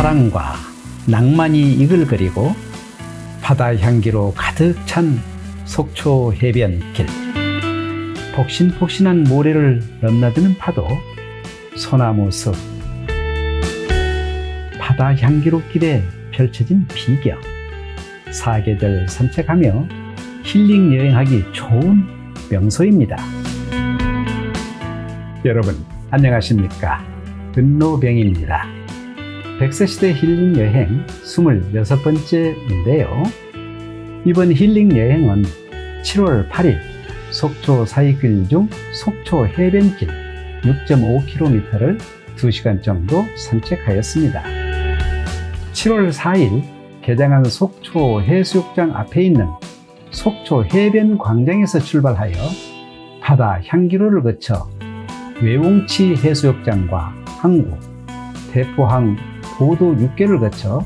사랑과 낭만이 이글거리고 바다 향기로 가득 찬 속초 해변길. 폭신폭신한 모래를 넘나드는 파도, 소나무 숲, 바다 향기로 길에 펼쳐진 비경. 사계절 산책하며 힐링 여행하기 좋은 명소입니다. 여러분, 안녕하십니까? 은노병입니다. 백세시대 힐링 여행 26번째인데요. 이번 힐링 여행은 7월 8일 속초 사이길 중 속초 해변길 6.5km를 2시간 정도 산책하였습니다. 7월 4일 개장한 속초 해수욕장 앞에 있는 속초 해변 광장에서 출발하여 바다 향기로를 거쳐 외웅치 해수욕장과 항구, 대포항 보도 6개를 거쳐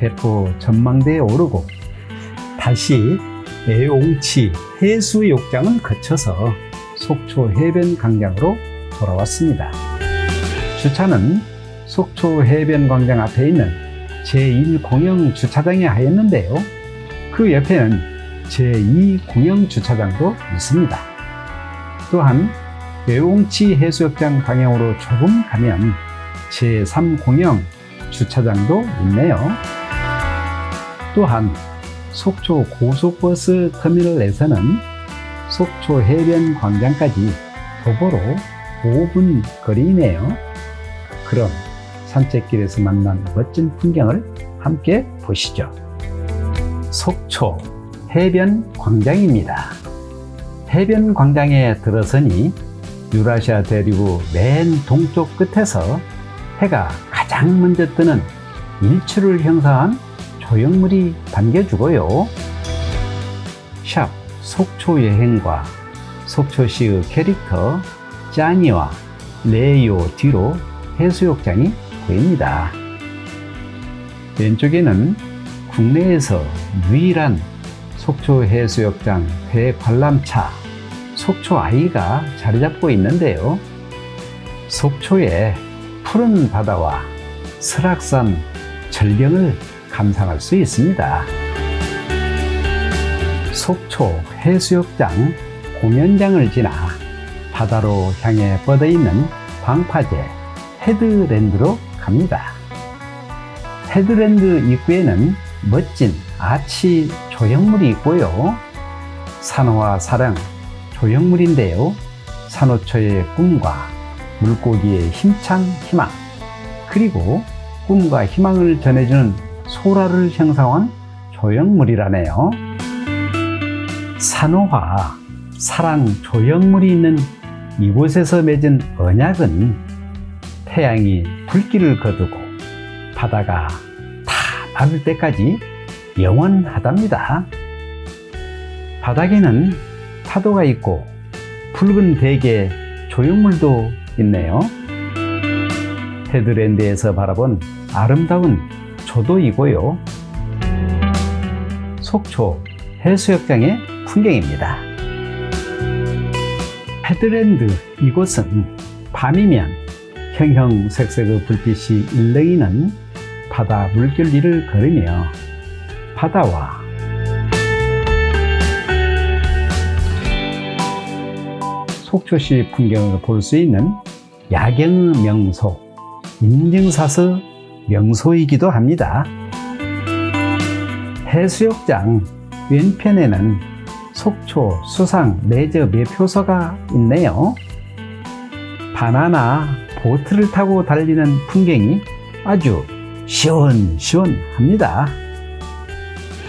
대포 전망대에 오르고 다시 외웅치 해수욕장을 거쳐서 속초 해변 광장으로 돌아왔습니다. 주차는 속초 해변 광장 앞에 있는 제1 공영 주차장에 하였는데요. 그 옆에는 제2 공영 주차장도 있습니다. 또한 외웅치 해수욕장 방향으로 조금 가면 제3 공영 주차장도 있네요. 또한 속초 고속버스 터미널에서는 속초 해변 광장까지 도보로 5분 거리이네요. 그럼 산책길에서 만난 멋진 풍경을 함께 보시죠. 속초 해변 광장입니다. 해변 광장에 들어서니 유라시아 대륙의 맨 동쪽 끝에서 해가 가장 먼저 뜨는 일출을 형성한 조형물이 반겨주고요. 샵 속초 여행과 속초시의 캐릭터 짜니와 레이오 뒤로 해수욕장이 보입니다. 왼쪽에는 국내에서 유일한 속초 해수욕장 대관람차 속초 아이가 자리 잡고 있는데요. 속초의 푸른 바다와 설악산 절경을 감상할 수 있습니다. 속초 해수욕장 공연장을 지나 바다로 향해 뻗어 있는 방파제 헤드랜드로 갑니다. 헤드랜드 입구에는 멋진 아치 조형물이 있고요. 산호와 사랑 조형물인데요. 산호초의 꿈과 물고기의 힘찬 희망, 그리고 꿈과 희망을 전해주는 소라를 형성한 조형물이라네요. 산호와 사랑 조형물이 있는 이곳에서 맺은 언약은 태양이 불길을 거두고 바다가 다 마를 때까지 영원하답니다. 바닥에는 파도가 있고 붉은 대게 조형물도 있네요. 헤드랜드에서 바라본 아름다운 조도이고요. 속초 해수욕장의 풍경입니다. 헤드랜드 이곳은 밤이면 형형색색의 불빛이 일렁이는 바다 물결 위를 걸으며 바다와 속초시 풍경을 볼 수 있는 야경 명소, 인증사서 명소이기도 합니다. 해수욕장 왼편에는 속초 수상 레저 매표소가 있네요. 바나나 보트를 타고 달리는 풍경이 아주 시원시원합니다.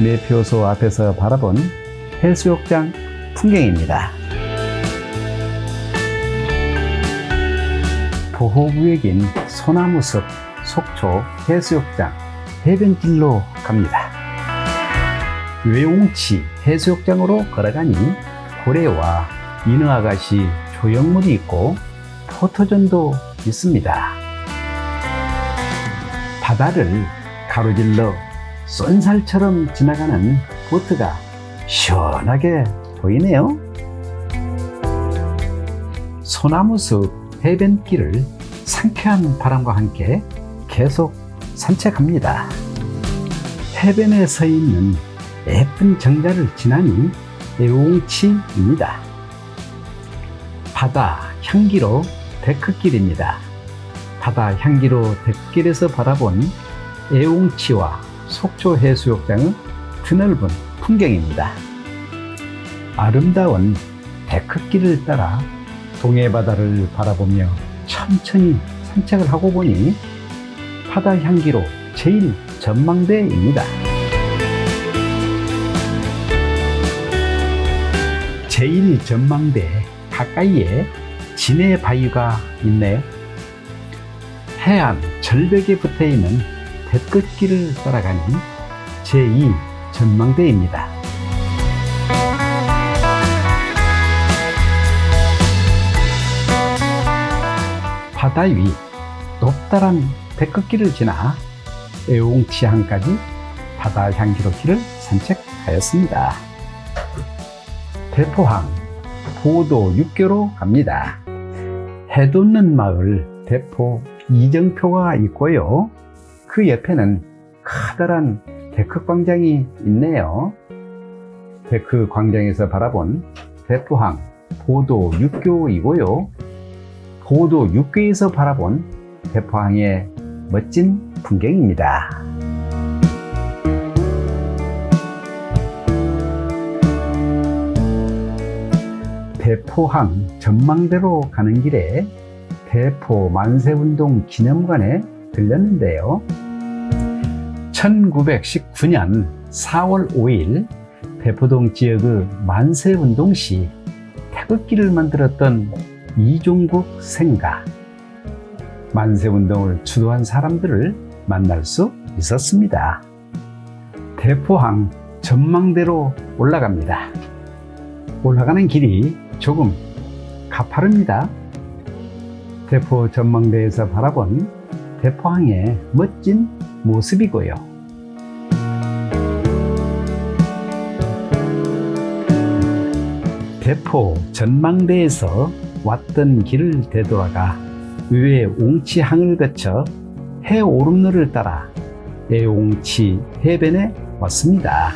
매표소 앞에서 바라본 해수욕장 풍경입니다. 보호구역인 소나무숲 속초 해수욕장 해변길로 갑니다. 외웅치 해수욕장으로 걸어가니 고래와 인어아가씨 조형물이 있고 포토존도 있습니다. 바다를 가로질러 쏜살처럼 지나가는 보트가 시원하게 보이네요. 소나무숲 해변길을 상쾌한 바람과 함께 계속 산책합니다. 해변에 서 있는 예쁜 정자를 지나니 애옹치입니다. 바다 향기로 데크길입니다. 바다 향기로 데크길에서 바라본 애옹치와 속초 해수욕장의 드넓은 풍경입니다. 아름다운 데크길을 따라 동해 바다를 바라보며 천천히 산책을 하고 보니 바다 향기로 제일 전망대입니다. 제일 전망대 가까이에 진해 바위가 있네요. 해안 절벽에 붙어 있는 대끝길을 따라가는 제2 전망대입니다. 바다 위 높다란 백끝길을 지나 애옹치항까지 바다 향기로 길을 산책하였습니다. 대포항 보도 6교로 갑니다. 해돋는 마을 대포 이정표가 있고요. 그 옆에는 커다란 데크 광장이 있네요. 데크 광장에서 바라본 대포항 보도 6교이고요. 보도 6교에서 바라본 대포항의 멋진 풍경입니다. 대포항 전망대로 가는 길에 대포 만세운동 기념관에 들렸는데요. 1919년 4월 5일 대포동 지역의 만세운동 시 태극기를 만들었던 이종국 생가 만세운동을 주도한 사람들을 만날 수 있었습니다. 대포항 전망대로 올라갑니다. 올라가는 길이 조금 가파릅니다. 대포 전망대에서 바라본 대포항의 멋진 모습이고요. 대포 전망대에서 왔던 길을 되돌아가 의회 옹치항을 거쳐 해오름로를 따라 애옹치 해변에 왔습니다.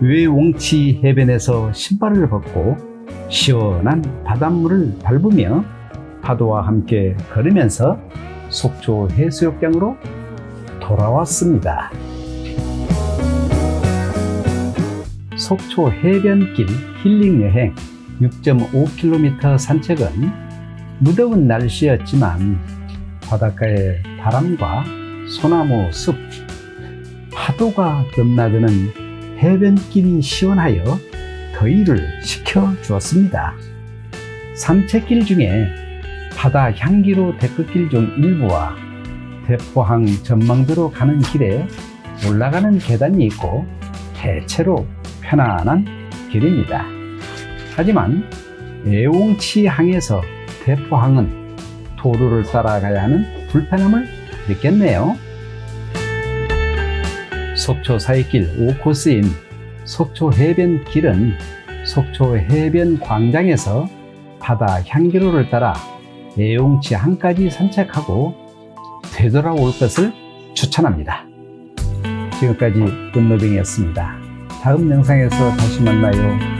의회옹치 해변에서 신발을 벗고 시원한 바닷물을 밟으며 파도와 함께 걸으면서 속초 해수욕장으로 돌아왔습니다. 속초 해변길 힐링 여행 6.5km 산책은 무더운 날씨였지만 바닷가의 바람과 소나무 숲, 파도가 넘나드는 해변길이 시원하여 더위를 식혀주었습니다. 산책길 중에 바다 향기로 데크길 중 일부와 대포항 전망대로 가는 길에 올라가는 계단이 있고 대체로 편안한 길입니다. 하지만 애옹치항에서 대포항은 도로를 따라가야 하는 불편함을 느꼈네요. 속초 사이길 5코스인 속초 해변 길은 속초 해변 광장에서 바다 향기로를 따라 애용치항까지 산책하고 되돌아올 것을 추천합니다. 지금까지 끝노빙이었습니다. 다음 영상에서 다시 만나요.